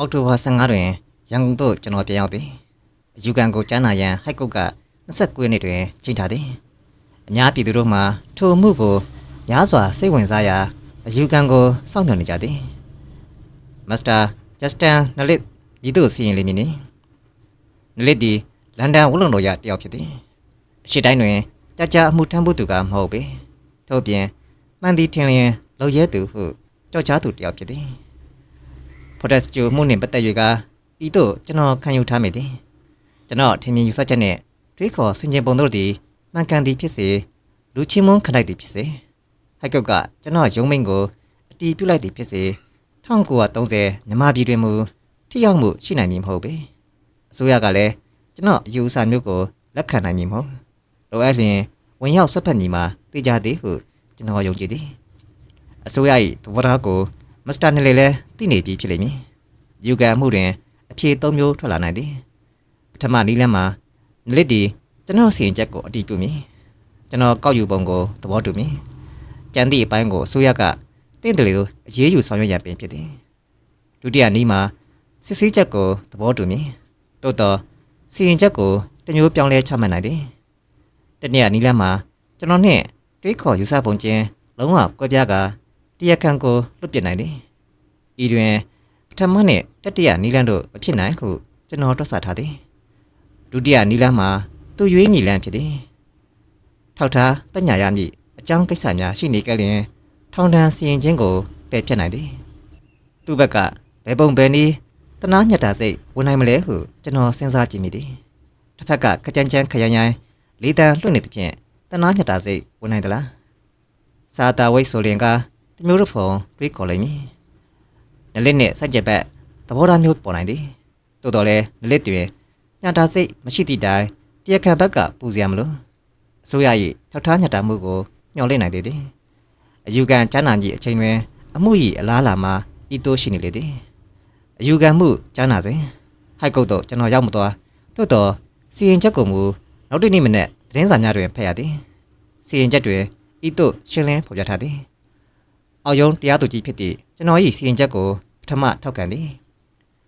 အောက်တိုဘာ15တွင်ရန်ကုန်သို့ကျွန်တော်ပြန်ရောက်သည်အယူခံကိုကြားနာရန်ဟိုက်ကုတ်က29ရက်နေ့တွင်ချိန်ထားသည်အများပြည်သူတို့မှထိုအမှုကိုများစွာစိတ်ဝင်စားရာအယူခံကိုစောင့်မျှော်နေကြသည်မစ္စတာဂျက်စတန်နလစ်ဤသို့စီရင်လိမ့်မည်နီနလစ်သည်လန်ဒန်ဝလုံတော်ရတယောက်ဖြစ်သည်အရှိတိုင်းတွင်တကြအမှုထမ်းဖို့သူကမဟုတ်ပေထို့ပြင်မှန်သည်ထင်လျင်လောက်ရဲသူဟုကြောက်ချားသူတယောက်ဖြစ်သည် ဖော်တက်စကျူမှုနှင့်ပတ်သက်၍ကဤသို့ကျွန်တော်ခံယူထားမိသည်ကျွန်တော်ထင်မြင်ယူဆချက်နှင့်တွေးခေါ်ဆင်ခြင်ပုံတို့သည်မှန်ကန်သည်ဖြစ်စေလူချင်းမွန်းခလိုက်သည်ဖြစ်စေဟိုက်ကုတ်ကကျွန်တော်ရုံးမိန်ကိုအတီးပြုတ်လိုက်သည်ဖြစ်စေ1930မြန်မာပြည်တွင်မူထိရောက်မှုရှိနိုင်မည်မဟုတ်ပေအစိုးရကလည်းကျွန်တော်အယူအဆမျိုးကိုလက်ခံနိုင်မည်မဟုတ်လိုအပ်လျင်ဝင်ရောက်ဆက်ဖက်ညီမှာသိကြသည်ဟုကျွန်တော်ယုံကြည်သည်အစိုးရ၏သဘောထားကို မစ္စတာနယ်လေလည်းသိနေပြီဖြစ်လိမ့်မည်။ယူကန်မှုတွင်အဖြေ၃မျိုးထွက်လာနိုင်သည်။ပထမနည်းလမ်းမှာနလစ်ဒီကျွန်တော်စီရင်ချက်ကိုအတည်ပြုမည်။ကျွန်တော်ကောက်ယူပုံကိုသဘောတူမည်။ကြံသည့်အပိုင်းကိုအစိုးရကတင့်တယ်လို့အရေးယူဆောင်ရွက်ရန်ပင်ဖြစ်သည်။ဒုတိယနည်းမှာစစ်ဆေးချက်ကိုသဘောတူမည်။တိုးတော့စီရင်ချက်ကိုတမျိုးပြောင်းလဲချမှတ်နိုင်သည်။တနည်းနည်းလမ်းမှာကျွန်တော်နှင့်တွေးခေါ်ယူဆပုံချင်းလုံးဝကွဲပြားကာ တရားခံကိုလွတ်ပြစ်နိုင်သည်ဤတွင်ပထမနှင့်တတိယနီလန်းတို့မဖြစ်နိုင်ဟုကျွန်တော်တွက်ဆထားသည်ဒုတိယနီလန်းမှာသူရွေးညီလန်းဖြစ်သည်ထောက်ထားတညာရမည်အကြောင်းကိစ္စများရှိနေကြလျင်ထောင်ဒဏ်စီရင်ခြင်းကိုပယ်ဖျက်နိုင်သည်သူ့ဘက်ကဘယ်ပုံဘယ်နည်းတနာညတ်တာစိတ်ဝင်နိုင်မလဲဟုကျွန်တော်စဉ်းစားကြည့်မိသည်တစ်ဖက်ကခကြမ်းကြမ်းခရမ်းရိုင်းလေးတန်းလွှင့်နေသဖြင့်တနာညတ်တာစိတ်ဝင်နိုင်သလားစာတာဝိတ်ဆိုရင်က တမျိုးတစ်ဖုံတွေးခေါ်လိုက်မည်နလစ်နဲ့စိုက်ကြက်ဘက်သဘောထားမျိုးပေါ်နိုင်သည်တိုးတော်လဲနလစ်တွင်ညတာစိတ်မရှိသည့်တိုင်တရားခံဘက်ကပူစရာမလိုအစိုးရ၏ထောက်ထားညတာမှုကိုညှော်လင့်နိုင်သေးသည်အယူခံချမ်းသာကြီးအချိန်တွင် အမှု၏အလားအလာမှာဤတိုးရှိနေလေသည်အယူခံမှုချမ်းသာစဉ်ဟိုက်ကုတ်တော့ကျွန်တော်ရောက်မသွားတိုးတော်စီရင်ချက်ကိုမူနောက်တစ်နေ့မနေ့သတင်းစာများတွင်ဖတ်ရသည်စီရင်ချက်တွင်ဤသို့ရှင်းလင်းဖော်ပြထားသည် အောက်ယုံတရားသူကြီးဖြစ်သည့်ကျွန်တော်၏စီရင်ချက်ကိုပထမထောက်ခံသည်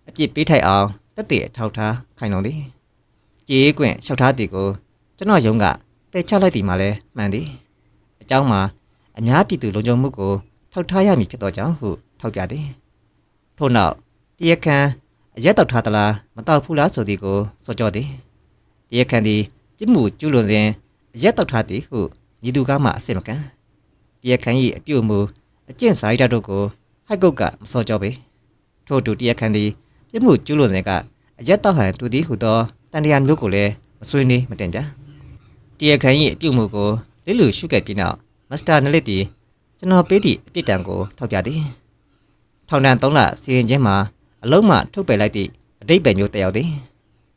အပြစ်ပေးထိုက်အောင်တက်တဲ့အထောက်ထားခိုင်လုံသည်ကြေးကွင့်လျှောက်ထားသည်ကိုကျွန်တော်ယုံကပယ်ချလိုက်သည်မှာလည်းမှန်သည်အကြောင်းမှာအများပြည်သူလုံခြုံမှုကိုထောက်ထားရမည်ဖြစ်သောကြောင့်ဟုထောက်ပြသည်ထို့နောက်တရားခံအရက်တောက်ထားသလားမတောက်ဘူးလားဆိုသည်ကိုစောကြောသည်တရားခံသည်ပြစ်မှုကျူးလွန်စဉ်အရက်တောက်ထားသည်ဟုမြည်သူကမှအစစ်မကန်တရားခံ၏အပြုအမူ အကျင့်စာရိတ္တတို့ကိုဟိုက်ကုတ်ကမစော်ကြောပေထို့အတူတရားခံသည်ပြစ်မှုကျူးလွန်စဉ်ကအရက်တောက်ဟန်တူသည်ဟုသောတန်တရားမျိုးကိုလည်းမဆွေးနွေးမတင်ကြတရားခံ၏အပြုအမူကိုလစ်လူရှုခဲ့ပြီးနောက်မစ္စတာနလစ်သည်ကျွန်တော်ပေးသည့်အပြစ်ဒဏ်ကိုထောက်ပြသည်ထောင်ဒဏ်3လစီရင်ခြင်းမှာအလုံးမှထုတ်ပယ်လိုက်သည့်အတိတ်ပဲမျိုးတက်ရောက်သည်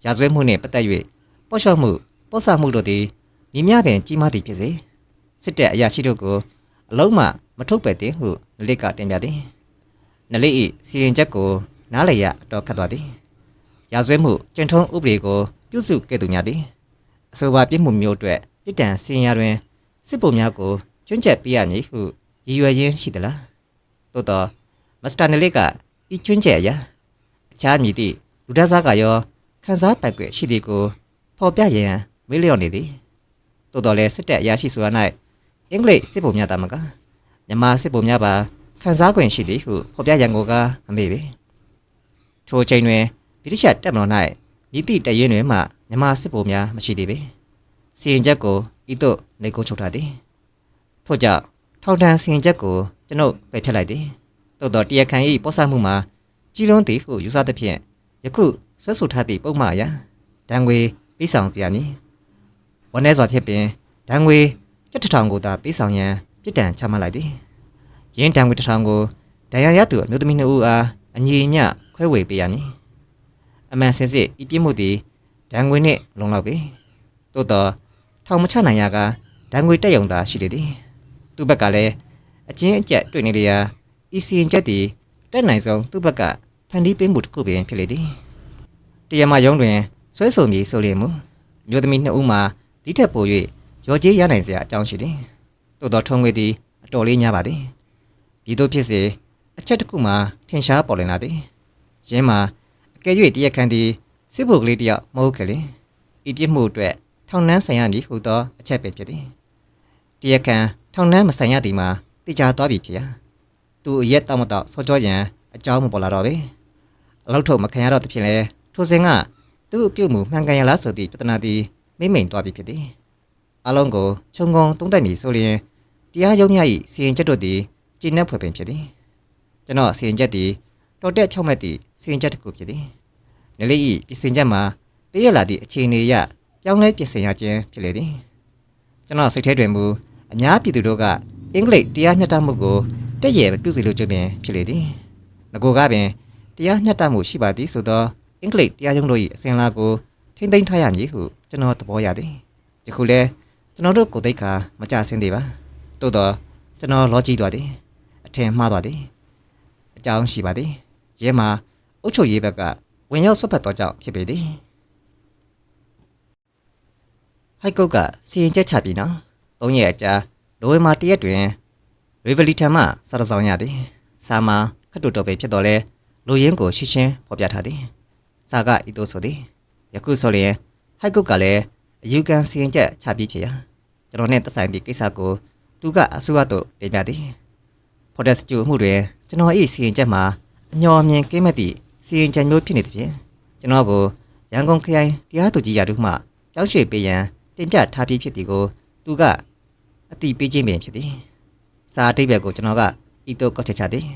ရာဇဝဲမှုနှင့်ပတ်သက်၍ပေါ့လျှော့မှုပေါ့ဆမှုတို့သည်မိများပင်ကြီးမားသည်ဖြစ်စေစစ်တပ်အရာရှိတို့ကိုအလုံးမှ မထုတ်ပယ်သည်ဟုနလစ်ကတင်ပြသည်နလစ်၏စီရင်ချက်ကိုနားလည်ရအတော်ခတ်သွားသည်ရာဇဝဲမှုကျင့်ထုံးဥပဒေကိုပြုစုခဲ့သူများသည်အဆိုပါပြစ်မှုမျိုးအတွက်ပြစ်ဒဏ်စီရင်ရတွင်စစ်ပုံများကိုကျွန်းချက်ပေးရမည်ဟုရည်ရွယ်ရင်းရှိသလားသို့တော့မစ္စတာနလစ်ကဤကျွန်းချက်အရာအခြားမည်သည့်လူဒတ်စားကရောခန်းစားပိုက်ွယ်ရှိသည်ကိုဖော်ပြရန်မေးလျော့နေသည်သို့တော်လည်းစစ်တပ်အရာရှိဆိုရ၌အင်္ဂလိပ်စစ်ပုံများတာမက မြန်မာစစ်ပုံများပါခန်းစား권ရှိသည်ဟုဖော်ပြရန်ကိုကမမေ့ပေထိုအချိန်တွင်ဗြိတိရှတပ်မတော်၌မြည်သည့်တရင်တွင်မှမြန်မာစစ်ပုံများမရှိသေးပေစီရင်ချက်ကိုဤသို့နေကုန်းချုပ်ထားသည်ထို့ကြောင့်ထောက်တန်းစီရင်ချက်ကိုကျွန်ုပ်ပယ်ဖျက်လိုက်သည်သို့တော်တရားခံ၏ပေါ်ဆမှုမှာကြီးလွန်းသည်ဟုယူဆသဖြင့်ယခုဆွဲဆိုထားသည့်ပုံမှန်အရာဒဏ်ငွေပေးဆောင်စီရမည်ဝန်내စွာဖြစ်ပင်ဒဏ်ငွေကျပ်တစ်ထောင်ကိုသာပေးဆောင်ရန်ပြစ်ဒဏ်ချမှတ်လိုက်သည် ရင်းဒဏ်ငွေတစ်ထောင်ကိုဒဏ်ရာရသူအမျိုးသမီးနှစ်ဦးအားအညီအမျှခွဲဝေပေးရမည်အမှန်စင်စစ်ဤပြစ်မှုသည်ဒဏ်ငွေနှင့်လုံလောက်ပေသို့တော်ထောင်မချနိုင်ရကဒဏ်ငွေတက်ယုံသာရှိလေသည်သူ့ဘက်ကလည်းအချင်းအကျက်တွေ့နေလျာဤစီရင်ချက်သည်တက်နိုင်ဆုံးသူ့ဘက်ကဖန်တီးပေးမှုတစ်ခုပင်ဖြစ်လေသည်တရားမယုံတွင်ဆွဲဆိုမည်ဆိုလျင်မူအမျိုးသမီးနှစ်ဦးမှာဒီထက်ပို၍ရော်ကြေးရနိုင်စရာအကြောင်းရှိသည်သို့တော်ထုံးငွေသည်အတော်လေးများပါသည် ပြည်သူဖြစ်စေအချက်တစ်ခုမှာထင်ရှားပေါ်လွင်လာသည်ရင်းမှာအကယ်၍တရားခံသည်စစ်ဖို့ကလေးတယောက်မဟုတ်ခဲ့လေဤပြစ်မှုအတွက်ထောင်နှန်းဆိုင်ရမည်ဟုသောအချက်ပဲဖြစ်သည်တရားခံထောင်နှန်းမဆိုင်ရသည်မှာတိကျသွားပြီဖြစ်ရာသူအရက်တောက်မတော့ဆောကြောရန်အကြောင်းမပေါ်လာတော့ပဲအလောက်ထုတ်မခံရတော့တဖြစ်လဲထိုစဉ်ကသူ့အပြုတ်မှုမှန်ကန်ရလားဆိုသည့်ပြဿနာသည်မိမ့်မိန်သွားပြီဖြစ်သည်အလုံးကိုခြုံငုံတုံးတက်မည်ဆိုလျင်တရားရုံးများ၏စီရင်ချက်တို့သည် ကျင့်နှက်ဖွယ်ပင်ဖြစ်သည်ကျွန်တော်စီရင်ချက်သည်တော်တက်ဖြောက်မဲ့သည့်စီရင်ချက်တစ်ခုဖြစ်သည်နလေး၏ပြင်ဆင်ချက်မှာတည့်ရလာသည့်အခြေအနေအရပြောင်းလဲပြင်ဆင်ရခြင်းဖြစ်လေသည်ကျွန်တော်စိတ်ထဲတွင်မူအများပြည်သူတို့ကအင်္ဂလိပ်တရားမျှတမှုကိုတက်ရပြုစီလိုခြင်းပင်ဖြစ်လေသည်ငကိုကပင်တရားမျှတမှုရှိပါသည်ဆိုသောအင်္ဂလိပ်တရားရုံးတို့၏အစဉ်အလာကိုထိမ့်သိမ်းထားရမည်ဟုကျွန်တော်သဘောရသည်ယခုလဲကျွန်တော်တို့ကိုယ်သိက္ခာမကြဆင်းသေးပါသို့တော့ကျွန်တော်လောကြည့်သွားသည်အ ထင်မှားသွားသည်အကြောင်းရှိပါသည်ရဲမှာအုတ်ချုပ်ရေးဘက်ကဝင်ရောက်ဆွတ်ဖက်တော့ကြောင့်ဖြစ်ပေသည်ဟိုက်ကုတ်ကစီရင်ချက်ချပြီနော်သုံးရက်အကြာလိုဝင်မာတရက်တွင်ရီဗလီထံမှစာတစောင်းရသည်စာမှာခတ်တူတော်ပဲဖြစ်တော်လဲလူရင်းကိုရှင်းရှင်းဖော်ပြထားသည်စာကဤသို့ဆိုသည်ယခုဆိုလျင်ဟိုက်ကုတ်ကလည်းအယူခံစီရင်ချက်ချပြီးဖြစ်ရာကျွန်တော်နဲ့သက်ဆိုင်သည့်ကိစ္စကိုသူကအစိုးရသို့တင်ပြသည် ဖော်တက်စတူမှုတွင်ကျွန်တော်၏စီရင်ချက်မှာအမျှော်အမြင်ကင်းမဲ့သည့်စီရင်ချက်မျိုးဖြစ်နေသည်ဖြင့်ကျွန်တော်ကိုရန်ကုန်ခရိုင်တရားသူကြီးရာထူးမှကြောက်ရွှေပေးရန်တင်ပြထားပြီးဖြစ်သည်ကိုသူကအတိပေးခြင်းပင်ဖြစ်သည်စာအတိတ်ဘက်ကိုကျွန်တော်ကဤသို့ကောက်ချက်ချသည်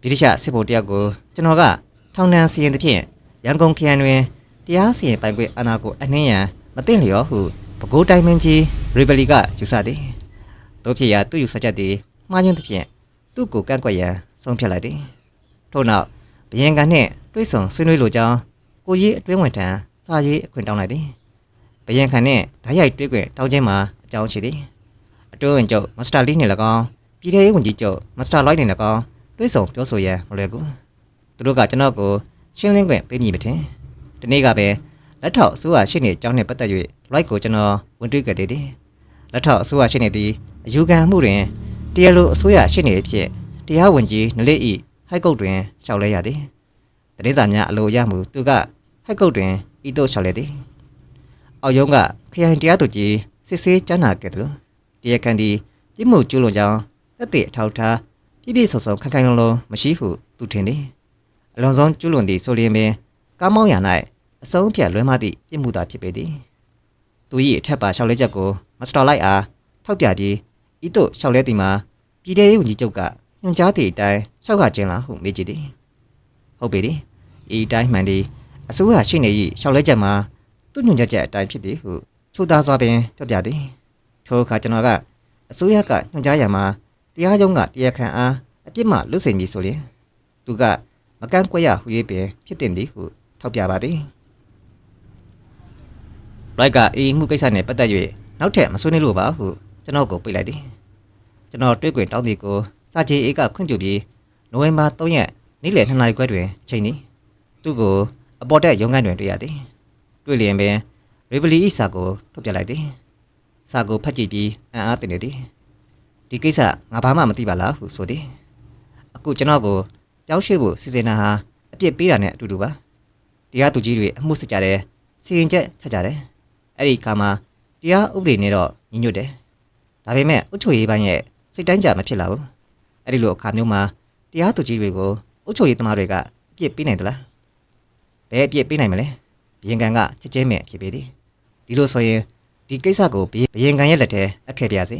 ဗြိတိရှစစ်ဗိုလ်တယောက်ကိုကျွန်တော်ကထောင်ဒဏ်စီရင်သဖြင့်ရန်ကုန်ခရိုင်တွင်တရားစီရင်ပိုင်ခွင့်အာဏာကိုအနှင်းရန်မသိလျော်ဟုပဲခူးတိုင်းမင်းကြီးရီဘလီကယူဆသည်တို့ဖြစ်ရာသူ့ယူဆချက်သည်မှားယွင်းသဖြင့် သူ့ကိုကန့်ကွက်ရန်ဆုံးဖြတ်လိုက်သည်ထို့နောက်ဘယင်ကန်နှင့်တွိတ်ဆုံဆွေးနွေးလိုကြောင်းကိုကြီးအတွင်းဝင်ထံစာရေးအခွင့်တောင်းလိုက်သည်ဘယင်ကန်နှင့်ဓာတ်ရိုက်တွဲခွင့်တောင်းခြင်းမှာအကြောင်းရှိသည်အတွင်းဝင်ချုပ်မစ္စတာလီနှင့်၎င်းပြည်ထောင်ရေးဝန်ကြီးချုပ်မစ္စတာလိုက်နှင့်၎င်းတွိတ်ဆုံပြောဆိုရန်မလွယ်ကူသူတို့ကကျွန်တော်ကိုရှင်းလင်းခွင့်ပေးမည်မထင်ဒီနေ့ကပဲလက်ထောက်အစိုးရရှိနေအကြောင်းနှင့်ပတ်သက်၍ like ကိုကျွန်တော်ဝင်တွေ့ခဲ့သေးတယ်လက်ထောက်အစိုးရရှိနေသည့်အယူခံမှုတွင် တရားလိုအစိုးရရှိနေဖြစ်တရားဝင်ကြီးနလေးဤဟိုက်ကုတ်တွင်ရှောက်လဲရသည်တရေစာများအလိုရမှုသူကဟိုက်ကုတ်တွင်ဤသို့ရှောက်လဲသည်အောက်ယုံကခရိုင်တရားသူကြီးစစ်ဆေးကြားနာခဲ့တယ်တရားခံသည်ပြစ်မှုကျူးလွန်ကြောင်းသက်သေအထောက်ထားပြည့်ပြည့်စုံစုံခိုင်ခိုင်လုံလုံမရှိဟုသူထင်သည်အလွန်ဆုံးကျူးလွန်သည့်ဆိုလျင်ပင်ကားမောင်းရ၌အစုံးဖြတ်လွှမ်းမသည့်ပြစ်မှုသာဖြစ်ပေသည်သူ၏အထက်ပါရှောက်လဲချက်ကိုမစတာလိုက်အားထောက်ပြပြီး ဤသို့ရှောက်လဲသည်မှာပြည်ထောင်ရေးဝန်ကြီးချုပ်ကညွှန်ကြားသည့်အတိုင်းရှောက်ကခြင်းလားဟုမေးကြည့်သည်ဟုတ်ပေသည်ဤအတိုင်းမှန်သည်အစိုးရရှိနေ၏ရှောက်လဲချက်မှာသူ့ညွှန်ကြားချက်အတိုင်းဖြစ်သည်ဟုချိုးသားစွာပင်ပြောပြသည်ထိုအခါကျွန်တော်ကအစိုးရကညွှန်ကြားရမှာတရားရုံးကတရားခံအားအပြစ်မှလွတ်စေမည်ဆိုလျင်သူကမကန့်ကွက်ရဟူ၍ပင်ဖြစ်တင်သည်ဟုထောက်ပြပါသည်လိုက်ကအေးမှုကိစ္စနဲ့ပတ်သက်၍နောက်ထပ်မဆွေးနွေးလို့ပါဟု ကျွန်တော်ကိုပြေးလိုက်သည်ကျွန်တော်တွေ့ခွင့်တောင်းသည်ကိုစာချေအေးကခွင့်ပြုပြီးနိုဝင်ဘာ3ရက်နေ့လယ်2နာရီခွဲတွင်ချိန်သည်သူ့ကိုအပေါ်တက်ရုံးခန်းတွင်တွေ့ရသည်တွေ့လျင်ပင်ရီဗလီဤစာကိုထုတ်ပြလိုက်သည်စာကိုဖတ်ကြည့်ပြီးအံ့အားသင့်နေသည်ဒီကိစ္စငါဘာမှမသိပါလားဟုဆိုသည်အခုကျွန်တော်ကိုပြောင်းရွှေ့ဖို့စီစဉ်တာဟာအပြစ်ပေးတာနဲ့အတူတူပါတရားသူကြီးတွေအမှုစစ်ကြတယ်စီရင်ချက်ချကြတယ်အဲ့ဒီအခါမှာတရားဥပဒေနဲ့တော့ညီညွတ်တယ် ဒါပေမဲ့အုပ်ချုပ်ရေးပိုင်းရဲ့စိတ်တိုင်းကြမဖြစ်လာဘူးအဲ့ဒီလိုအခါမျိုးမှာတရားသူကြီးတွေကိုအုပ်ချုပ်ရေးသမားတွေကအပြစ်ပေးနိုင်သလားဘယ်အပြစ်ပေးနိုင်မလဲဘယင်ကန်ကချက်ချင်းမဲ့ဖြစ်ပေသည်ဒီလိုဆိုရင်ဒီကိစ္စကိုဘယင်ကန်ရဲ့လက်ထဲအပ်ခဲ့ပြစေ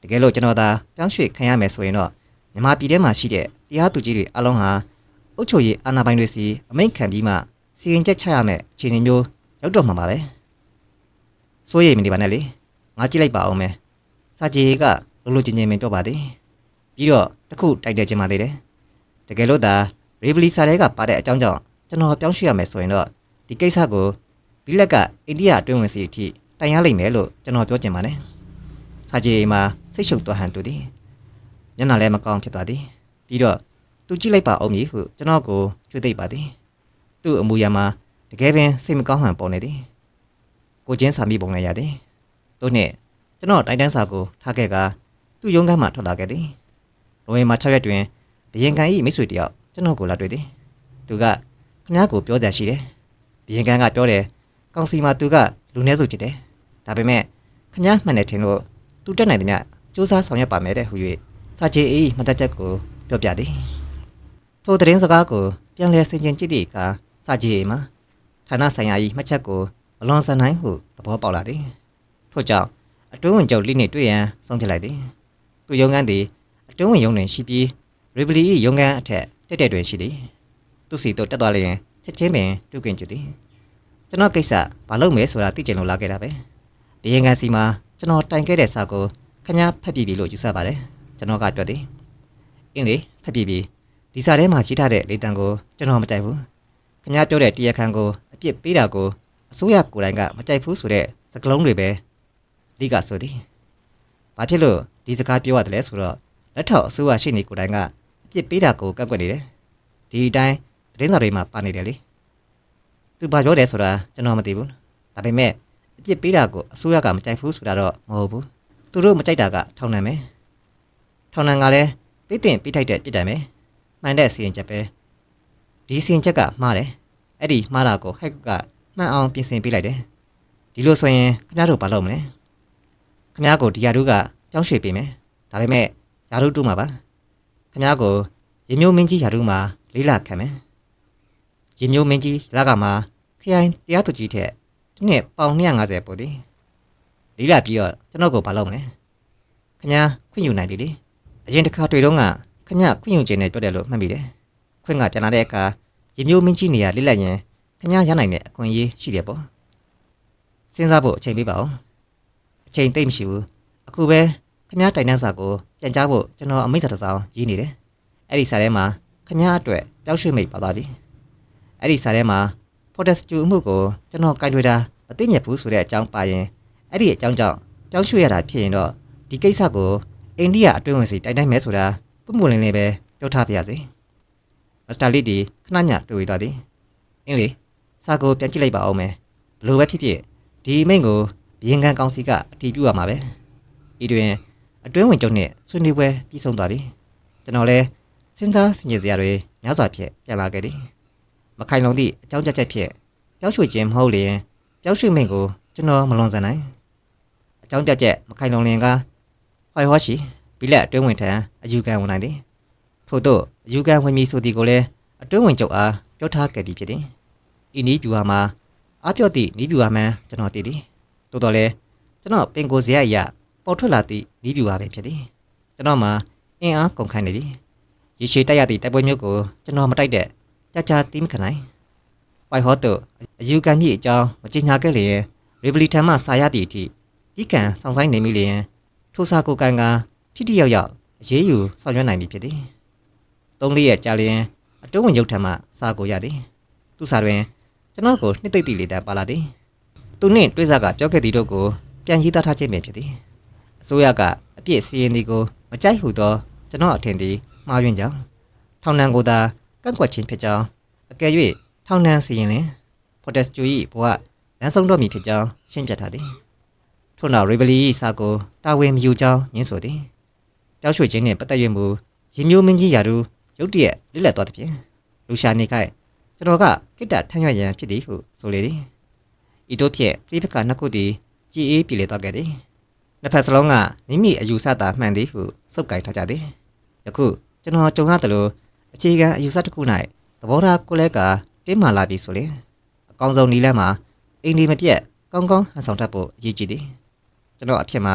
တကယ်လို့ကျွန်တော်သာပြောင်းရွှေ့ခံရမယ်ဆိုရင်တော့မြန်မာပြည်ထဲမှာရှိတဲ့တရားသူကြီးတွေအလုံးဟာအုပ်ချုပ်ရေးအာဏာပိုင်တွေစီအမိန့်ခံပြီးမှစီရင်ချက်ချရမယ်အခြေအနေမျိုးရောက်တော့မှာပါပဲစိုးရိမ်မနေပါနဲ့လေငါကြည့်လိုက်ပါအောင်မယ် စာကြည်ကလိုလိုချင်းချင်းမင်းပြောပါသေးပြီးတော့တခုတိုက်တယ်ချင်ပါသေးတယ်တကယ်လို့သာရေဗလီစာတွေကပါတဲ့အကြောင်းကြောင့်ကျွန်တော်ပြောင်းရွှေ့ရမယ်ဆိုရင်တော့ဒီကိစ္စကိုဘီလက်ကအိန္ဒိယအတွင်းဝင်စီအထိတိုင်ရလိမ့်မယ်လို့ကျွန်တော်ပြောချင်ပါတယ်စာကြည်မှာစိတ်ရှုပ်သွားဟန်တူသည်ညနာလည်းမကောင်းဖြစ်သွားသည်ပြီးတော့သူကြည့်လိုက်ပါအောင်မည်ဟုကျွန်တော်ကိုကြွေးသိပ်ပါသည်သူ့အမူအရာမှာတကယ်ပင်စိတ်မကောင်းဟန်ပေါ်နေသည်ကိုချင်းစာမိပုံလည်းရသည်တို့နှင့် ကျွန်တော်တိုင်တန်းစာကိုထားခဲ့ကသူ့ရုံးခန်းမှထွက်လာခဲ့သည်နိုဝင်ဘာ6ရက်တွင်ဘရင်ခံ၏မိတ်ဆွေတယောက်ကျွန်တော်ကိုလာတွေ့သည်သူကခမည်းကိုပြောကြရှိတယ်ဘီရင်ကန်ကပြောတယ်ကောင်စီမှာသူကလူနည်းစုဖြစ်တယ်ဒါပေမဲ့ခမည်းမှန်တယ်ထင်လို့သူတက်နိုင်တယ်မြစူးစမ်းဆောင်ရွက်ပါမယ်တဲ့ဟူ၍စာချေအေးမှတ်ချက်ကိုပြောပြသည်ထိုသတင်းစကားကိုပြန်လည်ဆင်ခြင်ကြည့်သည့်အခါစာချေအေးမှာဌာနဆိုင်ရာ၏မှတ်ချက်ကိုမလွန်ဆန်နိုင်ဟုသဘောပေါက်လာသည်ထို့ကြောင့် အတွင်းဝင်ချုပ်လိနဲ့တွေ့ရန်ဆုံးဖြတ်လိုက်သည်သူရုံးခန်းသည်အတွင်းဝင်ရုံးတွင်ရှိပြီးရီဘလီ၏ရုံးခန်းအထက်တက်တက်တွင်ရှိသည်သူစီတို့တက်သွားလျင်ချက်ချင်းပင်ပြုကင်ကြသည်ကျွန်တော်ကိစ္စဘာလုပ်မယ်ဆိုတာသိချင်လို့လာခဲ့တာပဲဒီရင်ကန်စီမှာကျွန်တော်တိုင်ခဲ့တဲ့စာကိုခညာဖတ်ပြပြီလို့ယူဆပါတယ်ကျွန်တော်ကပြောသည်အင်းလေဖတ်ပြပြီဒီစာထဲမှာကြီးထားတဲ့လေတံကိုကျွန်တော်မကြိုက်ဘူးခညာပြောတဲ့တရားခံကိုအပြစ်ပေးတာကိုအစိုးရကိုယ်တိုင်ကမကြိုက်ဘူးဆိုတဲ့စကားလုံးတွေပဲ လိကဆိုသည်ဘာဖြစ်လို့ဒီစကားပြောရတယ်လဲဆိုတော့လက်ထောက်အစိုးရရှိနေကိုယ်တိုင်ကအပြစ်ပေးတာကိုကန့်ကွက်နေတယ်ဒီအတိုင်းသတင်းစာတွေမှာပါနေတယ်လေသူဘာပြောတယ်ဆိုတာကျွန်တော်မသိဘူးဒါပေမဲ့အပြစ်ပေးတာကိုအစိုးရကမကြိုက်ဘူးဆိုတာတော့မဟုတ်ဘူးသူတို့မကြိုက်တာကထောင်နှံမယ်ထောင်နှံကလည်းပေးတင်ပေးထိုက်တဲ့ပြစ်ဒဏ်ပဲမှန်တဲ့စီရင်ချက်ပဲဒီစီရင်ချက်ကမှားတယ်အဲ့ဒီမှားတာကိုဟိုက်ကမှန်အောင်ပြင်ဆင်ပေးလိုက်တယ်ဒီလိုဆိုရင်ခင်ဗျားတို့ဘာလုပ်မလဲ ခင်ဗျားကိုဒီယာတို့ကပြောင်းရွှေ့ပေးမယ်ဒါပေမဲ့ယာတို့တူမှာပါခင်ဗျားကိုရေမျိုးမင်းကြီးယာတို့မှာလေးလာခံမယ်ရေမျိုးမင်းကြီးလကမှာခရိုင်တရားသူကြီးထက်ဒီနှစ်ပေါင်250ပို့သည်လေးလာပြီးတော့ကျွန်တော်ကိုဘာလုပ်မလဲခင်ဗျားခွင့်ယူနိုင်ပြီလေအရင်တစ်ခါတွေ့တော့ကခင်ဗျားခွင့်ယူခြင်းနဲ့ပြောတယ်လို့မှတ်မိတယ်ခွင့်ကပြန်လာတဲ့အခါရေမျိုးမင်းကြီးနေရလိလက်ရင်ခင်ဗျားရနိုင်တဲ့အခွင့်အရေးရှိတယ်ပေါ့စဉ်းစားဖို့အချိန်ပေးပါဦး အချိန်တိတ်မရှိဘူးအခုပဲခင်ဗျားတိုင်တန်းစာကိုပြန်ကြားဖို့ကျွန်တော်အမိတ်စာတစ်စောင်ရေးနေတယ်အဲ့ဒီစာထဲမှာခင်ဗျားအတွက်ပျောက်ရွှေ့မိတ်ပါသွားပြီအဲ့ဒီစာထဲမှာ protest ကျူအမှုကိုကျွန်တော်ကြိုက်တွေ့တာမသိမြတ်ဘူးဆိုတဲ့အကြောင်းပါရင်အဲ့ဒီအကြောင်းကြောင့်ပျောက်ရွှေ့ရတာဖြစ်ရင်တော့ဒီကိစ္စကိုအိန္ဒိယအတွင်းဝင်စီတိုင်တိုင်းမဲဆိုတာပုံမလင်းလေးပဲပြောထားပြရစီမစ္စတာလီဒီခဏညတွေ့သွားသည်အင်းလေစာကိုပြန်ကြည့်လိုက်ပါအောင်မယ်ဘလို့ပဲဖြစ်ဖြစ်ဒီအမိန့်ကို ဘီရင်ကန်ကောင်စီကအတည်ပြုရမှာပဲဤတွင်အတွင်းဝင်ကျုံနဲ့ဆွေးနွေးပွဲပြီးဆုံးသွားပြီကျွန်တော်လည်းစဉ်းစားဆင်ခြင်စရာတွေများစွာဖြင့်ပြန်လာခဲ့သည်မခိုင်လုံသည့်အကြောင်းကြချက်ဖြင့်ပျောက်ရွှေ့ခြင်းမဟုတ်လျင်ပျောက်ရွှေ့မိန့်ကိုကျွန်တော်မလွန်ဆန်နိုင်အကြောင်းကြချက်မခိုင်လုံလျင်ကဟွိုင်ဟောရှိဘီလက်အတွင်းဝင်ထံအယူခံဝင်နိုင်သည်ထို့သောအယူခံဝင်မည်ဆိုသည်ကိုလည်းအတွင်းဝင်ကျုပ်အားပြောထားခဲ့ပြီးဖြစ်သည်ဤနည်းပြူဟာမှာအပြော့သည့်နည်းပြူဟာမှန်ကျွန်တော်သိသည် တိုးတော်လည်းကျွန်တော်ပင်ကိုစရိုက်ရပေါ်ထွက်လာသည့်နည်းပြူဟာပဲဖြစ်သည်ကျွန်တော်မှာအင်အားကုန်ခိုင်းနေသည်ရေရှည်တိုက်ရသည့်တိုက်ပွဲမျိုးကိုကျွန်တော်မတိုက်တဲ့ကြာကြာတီးမခံနိုင်ပိုင်ဟော့တို့အယူခံကြီးအကြောင်းမကြေညာခဲ့လျင်ရီဗလီထံမှစာရသည့်အထိဒီကံဆောင်ဆိုင်နေမိလျင်ထိုစာကိုကန်ကထိတိယောက်ယောက်အရေးယူဆောင်ရွက်နိုင်ပြီဖြစ်သည်သုံးလေးရက်ကြာလျင်အတွင်းဝင်ရုပ်ထံမှစာကိုရသည်သူစာတွင်ကျွန်တော်ကိုနှစ်သိမ့်တိလေးတန်းပါလာသည် သူနှင့်တွေ့စားကပြောခဲ့သည်တို့ကိုပြန်ရေးသားထားခြင်းပင်ဖြစ်သည်အစိုးရကအပြစ်စီရင်သည်ကိုမကြိုက်ဟုသောကျွန်တော်အထင်သည်မှားယွင်းကြောင်းထောင်နှံကိုသာကန့်ကွက်ခြင်းဖြစ်ကြောင်းအကယ်၍ထောင်နှံစီရင်လင်ဖော်တက်ဂျူ၏ဘဝလမ်းဆုံးတော့မည်ဖြစ်ကြောင်းရှင်းပြထားသည်ထို့နောက်ရီဘလီ၏စာကိုတာဝန်မယူကြောင်းညင်းဆိုသည်ပျောက်ရွှေ့ခြင်းနှင့်ပတ်သက်၍မူရင်းမျိုးမင်းကြီးရာထူးရုတ်တရက်လစ်လက်သွားသည်ဖြင့်လူရှာနေခိုက်ကျွန်တော်ကကိတ္တထမ်းရွက်ရန်ဖြစ်သည်ဟုဆိုလေသည် ဤတို့ဖြင့်ပြိပကနှစ်ခုသည်ကြည်အေးပြည်လေသွားခဲ့သည်နှစ်ဖက်စလုံးကမိမိအယူဆတာမှန်သည်ဟုစုပ်ကိုင်ထားကြသည်ယခုကျွန်တော်ကြုံရတယ်လို့အခြေခံအယူဆတစ်ခု၌သဘောထားကိုလဲကတင်းမာလာပြီဆိုရင်အကောင်းဆုံးနည်းလမ်းမှာအိမ်ဒီမပြတ်ကောင်းကောင်းဟန်ဆောင်တတ်ဖို့အရေးကြီးသည်ကျွန်တော်အဖြစ်မှာ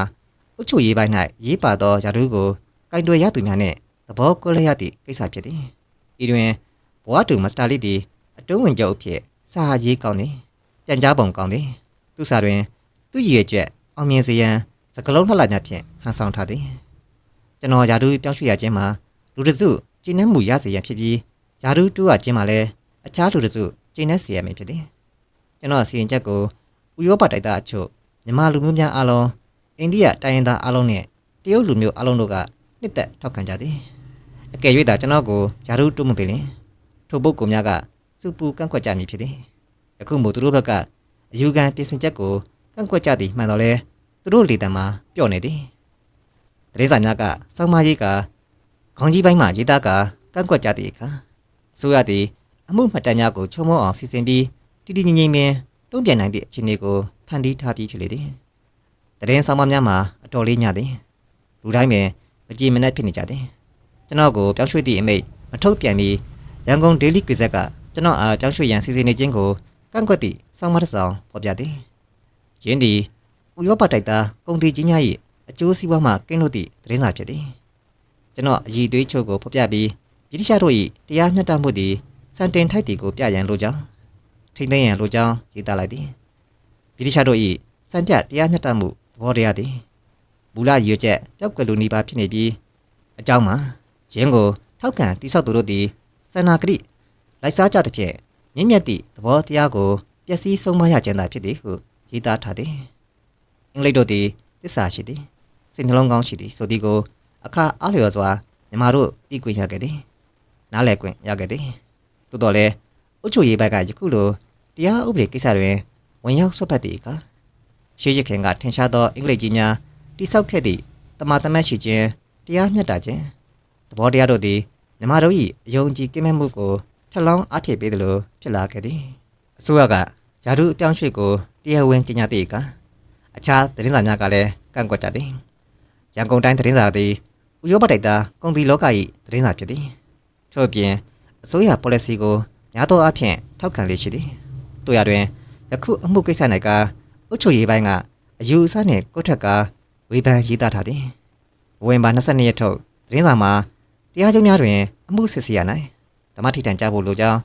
အုတ်ချုပ်ရေးပိုင်း၌ရေးပါသောယာတုကိုကင်တွယ်ရသူများနှင့်သဘောကိုလဲရသည့်ကိစ္စဖြစ်သည်ဤတွင်ဘဝတူမစတာလီသည်အတွင်းဝင်ကြောက်အဖြစ်စာရေးကောင်းသည် ပြန်ကြားပုံကောင်းသည်သူစာတွင် သူ့ရည်ရွယ်ချက်အောင်မြင်စေရန်စကလုံးလှလှများဖြင့်ဟန်ဆောင်ထားသည်ကျွန်တော်ယာတုပြောင်းရွှေ့ရခြင်းမှာလူတစုကျင်းနှမှုရစေရန်ဖြစ်ပြီးယာတုတူရခြင်းမှာလည်းအခြားလူတစုကျင်းနှစေရမည်ဖြစ်သည်ကျွန်တော်စီရင်ချက်ကိုဥရောပတိုက်သားအချို့မြန်မာလူမျိုးများအားလုံးအိန္ဒိယတိုင်းရင်းသားအားလုံးနဲ့တရုတ်လူမျိုးအားလုံးတို့ကနှစ်သက်ထောက်ခံကြသည်အကယ်၍သာကျွန်တော်ကိုယာတုတူမပေးလင်ထိုပုဂ္ဂိုလ်များကစုပူကန့်ကွက်ကြမည်ဖြစ်သည် ယခုမှသူတို့ဘက်ကအယူခံပြင်ဆင်ချက်ကိုကန့်ကွက်ကြသည်မှန်တော့လဲသူတို့လေတံမှာပျော့နေသည်တရေစာများကစောင်းမကြီးကခေါင်းကြီးပိုင်းမှာရေးသားကကန့်ကွက်ကြသည့်အခါအစိုးရသည်အအမှုမှတ်တမ်းများကိုချုံမောအောင်စီစဉ်ပြီးတည်တည်ငြိမ်ငြိမ်ပင်တုံ့ပြန်နိုင်သည့်အခြေအနေကိုဖန်တီးထားပြီးဖြစ်လေသည်တရင်ဆောင်မများမှာအတော်လေးညသည်လူတိုင်းပင်မကြည်မနှက်ဖြစ်နေကြသည်ကျွန်တော်ကိုပြောင်းရွှေ့သည့်အမိတ်မထုတ်ပြန်ပြီးရန်ကုန်ဒေးလီကွေဇက်ကကျွန်တော်အားပြောင်းရွှေ့ရန်စီစဉ်နေခြင်းကို ကန့်ကွက်သည့်ဆောင်းမတစ်စောင်ဖော်ပြသည်ယင်းသည်ဥရောပတိုက်သားကုန်သည်ကြီးများ၏အကျိုးစီးပွားမှကင်းလို့သည့်သတင်းစာဖြစ်သည်ကျွန်တော်အည်သွေးချုပ်ကိုဖော်ပြပြီးဗြိတိရှတို့၏တရားမျှတမှုသည်စံတင်ထိုက်သည်ကိုပြရန်လိုကြောင်းထိမ့်သိမ်းရန်လိုကြောင်းရေးသားလိုက်သည်ဗြိတိရှတို့၏စံပြတရားမျှတမှုသဘောတရားသည်မူလရည်ရွယ်ချက်ပျောက်ကွယ်လိုနေပါဖြစ်နေပြီးအကြောင်းမှာရင်းကိုထောက်ခံတိဆောက်သူတို့သည်စန္နာဂရိလိုက်စားကြသဖြင့် မြင့်မြတ်သည့်သဘောတရားကိုပျက်စီးဆုံးမရခြင်းသာဖြစ်သည်ဟုရေးသားထားသည်အင်္ဂလိပ်တို့သည်သစ္စာရှိသည်စိတ်နှလုံးကောင်းရှိသည်ဆိုသည်ကိုအခါအားလျော်စွာမြန်မာတို့သိခွင့်ရခဲ့သည်နားလည်ခွင့်ရခဲ့သည်သို့တော်လည်းအုတ်ချိုရေးဘက်ကယခုလိုတရားဥပဒေကိစ္စတွင်ဝင်ရောက်ဆွတ်ဖက်သည့်အခါရှေးရခင်ကထင်ရှားသောအင်္ဂလိပ်ကြီးများတိဆောက်ခဲ့သည့်တမန်တမတ်ရှိခြင်းတရားမျှတခြင်းသဘောတရားတို့သည်မြန်မာတို့၏အယုံကြည်ကင်းမဲ့မှုကို ထက်လောင်းအားဖြည့်ပေးသလိုဖြစ်လာခဲ့သည်အစိုးရကယာတုအပြောင်းရွှေ့ကိုတရားဝင်ကြေညာသည့်အခါအခြားသတင်းစာများကလည်းကန့်ကွက်ကြသည်ရန်ကုန်တိုင်းသတင်းစာသည်ဥရောပတိုက်သားကုန်ပြည်လောက၏သတင်းစာဖြစ်သည်ထို့အပြင်အစိုးရ policy ကိုညာတော်အဖြစ်ထောက်ခံလေ့ရှိသည်တို့ရတွင်ယခုအမှုကိစ္စ၌ကအုတ်ချုပ်ရေးပိုင်းကအယူအဆနှင့်ကိုယ့်ထက်ကဝေဖန်ရေးသားထားသည်ဝင်ပါ22ရက်ထုတ်သတင်းစာမှာတရားကျုံးများတွင်အမှုစစ်ဆေးရ၌ ဓမ္မထိတန်ကြဖို့လိုကြောင်း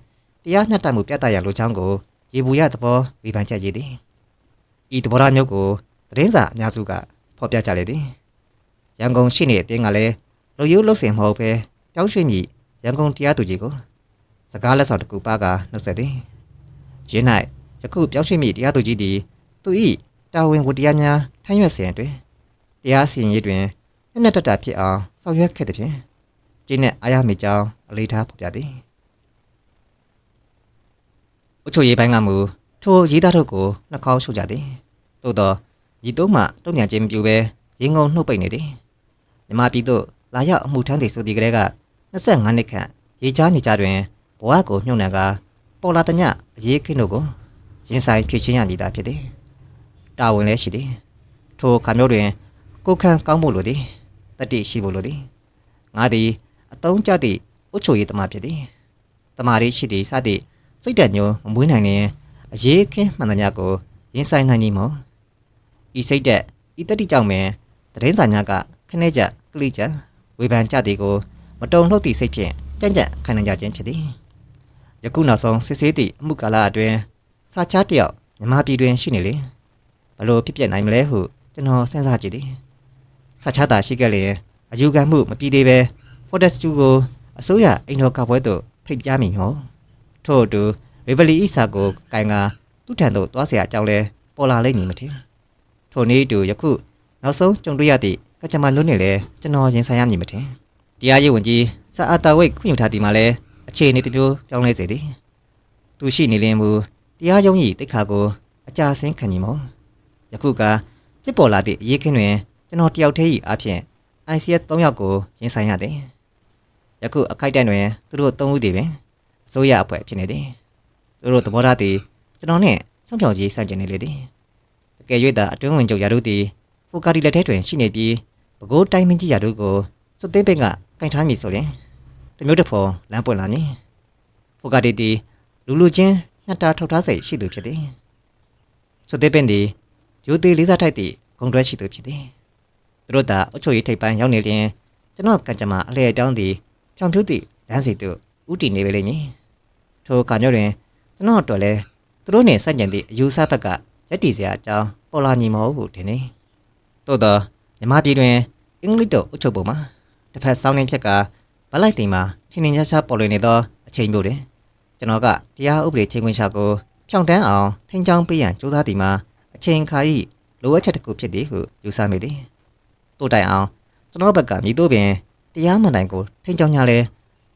တရားမျှတမှုပြသရလိုကြောင်းကိုရေဘူးရသဘောဝေဖန်ချက်ရေးသည်ဤသဘောထားမျိုးကိုသတင်းစာအများစုကဖော်ပြကြလေသည်ရန်ကုန်ရှိနေတဲ့အတင်းကလည်းလူရိုးလှုပ်စင်မဟုတ်ပဲတောင်းရွှေ့မိရန်ကုန်တရားသူကြီးကိုစကားလက်ဆောင်တစ်ခုပါကနှုတ်ဆက်သည်ရင်း၌ယခုပြောင်းရွှေ့မိတရားသူကြီးသည်သူ၏တာဝန်ဝတ္တရားများထမ်းရွက်စဉ်အတွင်းတရားစီရင်ရေးတွင်မျက်နှာတတဖြစ်အောင်ဆောင်ရွက်ခဲ့သည်ဖြင့်ကျင်းနဲ့အားရမိကြောင်းအလေးထားဖော်ပြသည် အချို့ရေးပိုင်းကမူထိုရေးသားတို့ကိုနှာခေါင်းရှုပ်ကြသည်သို့သောဤသုံးမှတုံ့ပြန်ခြင်းမပြုဘဲရင်းငုံနှုတ်ပိတ်နေသည်မြမပြည်သို့လာရောက်အမှုထမ်းသည်ဆိုသည်ကလေးက25နှစ်ခန့်ရေးချနေကြတွင်ဘဝကိုညှို့နှံကပေါ်လာတဲ့ညအရေးခင်းတို့ကိုရင်ဆိုင်ဖြည့်ရှင်းရမည်သာဖြစ်သည်တာဝန်လည်းရှိသည်ထိုခါမျိုးတွင်ကိုယ်ခံကောင်းဖို့လိုသည်တတိရှိဖို့လိုသည်ငါသည်အတုံးကြသည့်ဥချိုရေးတမဖြစ်သည်တမာရီရှိသည်စသည့် စိတ်ဓာတ်မျိုးမမွေးနိုင်ရင်အရေးခင်းမှန်သမျှကိုရင်ဆိုင်နိုင်မည်မို့ဤစိတ်ဓာတ်ဤတတိကြောင့်ပင်သတင်းစာများကခနဲ့ကြကလိကြဝေဖန်ကြသည်ကိုမတုံ့လှုပ်သည့်စိတ်ဖြင့်ကြံ့ကြံ့ခံနိုင်ကြခြင်းဖြစ်သည်ယခုနောက်ဆုံးစစ်ဆေးသည့်အမှုကာလအတွင်းစာချတယောက်မြန်မာပြည်တွင်ရှိနေလေဘလို့ဖြစ်ပျက်နိုင်မလဲဟုကျွန်တော်စဉ်းစားကြည့်သည်စာချတာရှိခဲ့လျင်အယူခံမှုမပြီးသေးပဲ Fortescue ကိုအစိုးရအိမ်တော်ကပွဲသို့ဖိတ်ကြားမိမဟုတ် ထို့အတူ Rivalry ဤစာကိုကင်ကသူ့ထံသို့သွားเสียအကြောင်းလဲပေါ်လာလိမ့်မည်မထင်ထို့နည်းတူယခုနောက်ဆုံးကြုံတွေ့ရသည့်ကကြမ္မာလုံးနဲ့လည်းကျွန်တော်ရင်ဆိုင်ရမည်မထင်တရားရေးဝန်ကြီးစာအာတာဝိတ်ခွင့်ယူထားသည်မှာလည်းအခြေအနေတစ်မျိုးပြောင်းလဲစေသည်သူရှိနေလင်းမူတရားရုံး၏တိတ်ခါကိုအကြဆင်းခံညီမို့ယခုကပြစ်ပေါ်လာသည့်အရေးခင်းတွင်ကျွန်တော်တယောက်တည်း၏အဖြစ် ICS 3ယောက်ကိုရင်ဆိုင်ရသည်ယခုအခိုက်အတန့်တွင်သူတို့3ဦးတည်ပင်အ စိုးရအဖွဲ့ဖြစ်နေသည်သူတို့သဘောထားသည်ကျွန်တော်နှင့်ချောင်းချောင်းကြီးဆန့်ကျင်နေလေသည်တကယ်၍သာအတွင်းဝင်ချုပ်ရာတို့သည်ဖိုကာတီလက်ထဲတွင်ရှိနေပြီးပဲခူးတိုင်းမင်းကြီးရာတို့ကိုစွတ်သိမ်းပင်ကကင်ထားမည်ဆိုရင်တမျိုးတစ်ဖော်လမ်းပွင့်လာမည်ဖိုကာတီသည်လူလူချင်းညှတာထောက်ထားစိတ်ရှိသူဖြစ်သည်စွတ်သိမ်းပင်သည်ယူသေးလေးစားထိုက်သည့်ဂုံတွဲရှိသူဖြစ်သည်သူတို့သာအချို့ရေးထိပ်ပိုင်းရောက်နေလျင်ကျွန်တော်ကံကြမ္မာအလဲတောင်းသည်ဖြောင်ဖြူးသည့်လမ်းစီသို့ဥတီနေပေလိမ့်မည် ထိုအခါမျိုးတွင်ကျွန်တော်တို့လည်းသူတို့နှင့်ဆက်ကျင်သည့်အယူဆဘက်ကရက်တီစရာအကြောင်းပေါ်လာညီမဟုတ်ဘူးထင်သည်သို့သောမြမပြည်တွင်အင်္ဂလိပ်တို့အုပ်ချုပ်ပုံမှာတစ်ဖက်စောင်းနေဖြက်ကဗလိုက်တင်မှာထင်ထင်ရှားရှားပေါ်လွင်နေသောအချိန်မျိုးတွင်ကျွန်တော်ကတရားဥပဒေချင်းခွင့်ရှာကိုဖြောင့်တန်းအောင်ထိန်ချောင်းပေးရန်ကြိုးစားသည်မှာအချိန်ခါ၏လိုအပ်ချက်တစ်ခုဖြစ်သည်ဟုယူဆမိသည်တို့တိုင်အောင်ကျွန်တော်ဘက်ကမြည်တို့ပင်တရားမှန်တိုင်ကိုထိန်ချောင်းညာလဲ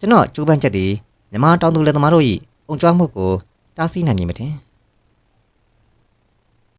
ကျွန်တော်ကျိုးပန်းချက်သည် မြမတောင်သူလက်သမားတို့၏အုံကြွားမှုကိုတားဆီးနိုင်မည်မထင်။